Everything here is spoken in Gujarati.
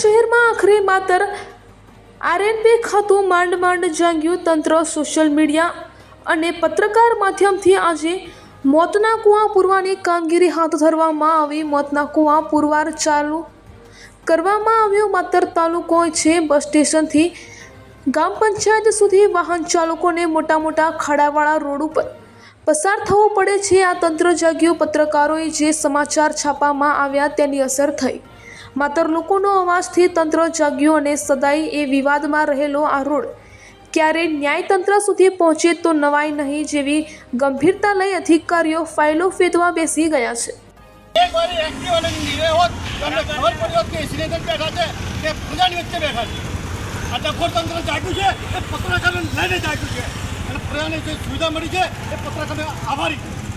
શહેરમાં આખરે માત્ર આરએનબી ખાતું માંડ માંડ જાગ્યું તંત્ર સોશિયલ મીડિયા અને પત્રકાર માધ્યમથી આજે મોતના કુવા પૂરવાની કામગીરી હાથ ધરવામાં આવી. મોતના કુવા પુરવાર ચાલુ કરવામાં આવ્યો. માત્ર તાલુકો છે, બસ સ્ટેશનથી ગામ પંચાયત સુધી વાહન ચાલકોને મોટા મોટા ખાડાવાળા રોડ ઉપર પસાર થવું પડે છે. આ તંત્ર જાગ્યું. પત્રકારોએ જે સમાચાર છાપવામાં આવ્યા તેની અસર થઈ. માત્ર લોકોનો અવાજથી તંત્ર જાગ્યું અને સદાય એ વિવાદમાં રહેલો આ રોડ. ક્યારે ન્યાયતંત્ર સુધી પહોંચે તો નવાઈ નહીં જેવી ગંભીરતા લઈ અધિકારીઓ ફાઇલો ફેંદવા બેસી ગયા છે. પત્રકારોને લઈને જાગ્યું છે. અને પ્રજાને જે સુવિધા મળી છે એ પત્રકારને આભારી. છે